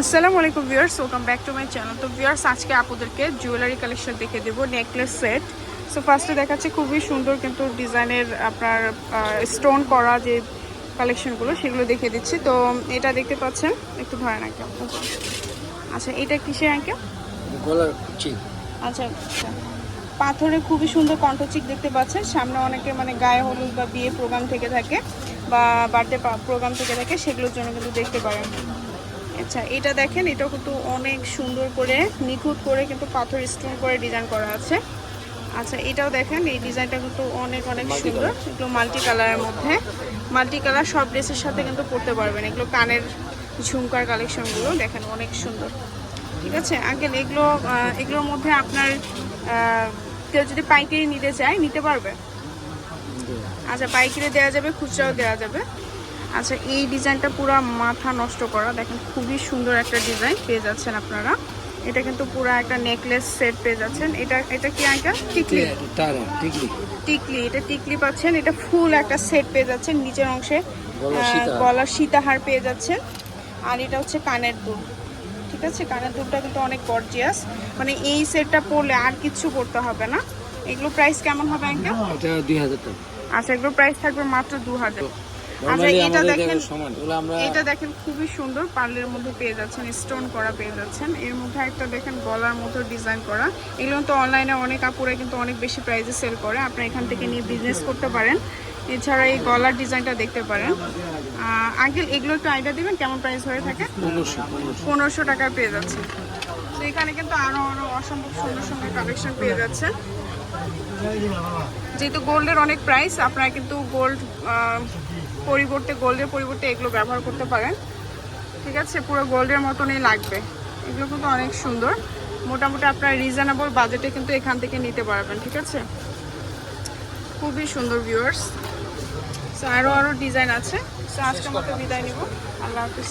আসসালামু আলাইকুম viewers welcome back to my channel তো ভিউয়ার্স আজকে আপনাদেরকে জুয়েলারি কালেকশন দেখে দেবো নেকলেস সেট সো ফার্স্টে দেখাচ্ছে খুবই সুন্দর কিন্তু ডিজাইনের আপনার স্টোন করা যে কালেকশনগুলো সেগুলো দেখে দিচ্ছি। তো এটা দেখতে পাচ্ছেন একটু ধরেন আঙ্কেল। আচ্ছা এটা কিসের আঁকে আচ্ছা আচ্ছা পাথরে খুবই সুন্দর কণ্ঠচিক দেখতে পাচ্ছেন। সামনে অনেকে মানে গায়ে হলুদ বা বিয়ে প্রোগ্রাম থেকে থাকে বা বার্থডে প্রোগ্রাম থেকে থাকে সেগুলোর জন্য কিন্তু দেখতে পারেন। আচ্ছা এটা দেখেন এটা কিন্তু অনেক সুন্দর করে নিখুঁত করে কিন্তু পাথর স্টোন করে ডিজাইন করা আছে। আচ্ছা এটাও দেখেন এই ডিজাইনটা কিন্তু অনেক অনেক সুন্দর। এগুলো মাল্টি কালারের মধ্যে। মাল্টি কালার সব ড্রেসের সাথে কিন্তু পরতে পারবেন। এগুলো কানের ঝুমকার কালেকশনগুলো দেখেন অনেক সুন্দর। ঠিক আছে? আঙ্কেল এগুলো এগুলোর মধ্যে আপনার কেউ যদি পাইকারি নিতে চায় নিতে পারবে? আচ্ছা পাইকারি দেওয়া যাবে খুচরাও দেওয়া যাবে। আচ্ছা এই ডিজাইনটা পুরো মাথা নষ্ট করা। দেখেন খুবই সুন্দর একটা ডিজাইন পেয়ে যাচ্ছেন আপনারা। এটা কিন্তু পুরো একটা নেকলেস সেট পেয়ে যাচ্ছেন। এটা এটা কি আঙ্কেল টিকলি। টিকলি টিকলি। এটা টিকলি পাচ্ছেন। এটা ফুল একটা সেট পেয়ে যাচ্ছেন। নিচের অংশে গলার আহ, সীতাহার। পেয়ে যাচ্ছেন। আর এটা হচ্ছে কানের দুল। ঠিক আছে? কানের দুলটা কিন্তু অনেক গর্জিয়াস মানে এই সেটটা পরলে আর কিচ্ছু করতে হবে না। এগুলো প্রাইস কেমন হবে আঙ্কেল? এটা দুই হাজার টাকা। আচ্ছা এগুলো প্রাইস থাকবে মাত্র দু হাজার আচ্ছা এটা দেখেন এটা দেখেন খুবই সুন্দর পার্লের মধ্যে পেয়ে যাচ্ছেন স্টোন করা পেয়ে যাচ্ছেন। এর মধ্যে একটা দেখেন গলার মতো ডিজাইন করা। এগুলো তো অনলাইনে অনেক আপুরে কিন্তু অনেক বেশি প্রাইসে সেল করে। এখান থেকে নিয়ে বিজনেস করতে পারেন। এছাড়া এই গলার ডিজাইনটা দেখতে পারেন। আঙ্কেল এগুলো একটু আইডিয়া দিবেন কেমন প্রাইস হয়ে থাকে? পনেরোশো টাকায় পেয়ে যাচ্ছে। তো এখানে কিন্তু আরও আরও অসম্ভব সুন্দর সুন্দর কালেকশন পেয়ে যাচ্ছে। যেহেতু গোল্ডের অনেক প্রাইস আপনারা কিন্তু গোল্ড পরিবর্তে গোল্ডের পরিবর্তে এগুলো ব্যবহার করতে পারেন। ঠিক আছে, পুরো গোল্ডের মতনই লাগবে। এগুলো কিন্তু অনেক সুন্দর। মোটামুটি আপনার রিজনেবল বাজেটে কিন্তু এখান থেকে নিতে পারবেন, ঠিক আছে? খুবই সুন্দর ভিউয়ার্স আরও আরও ডিজাইন আছে। আজকে মতো বিদায় নিব। আল্লাহ হাফিজ।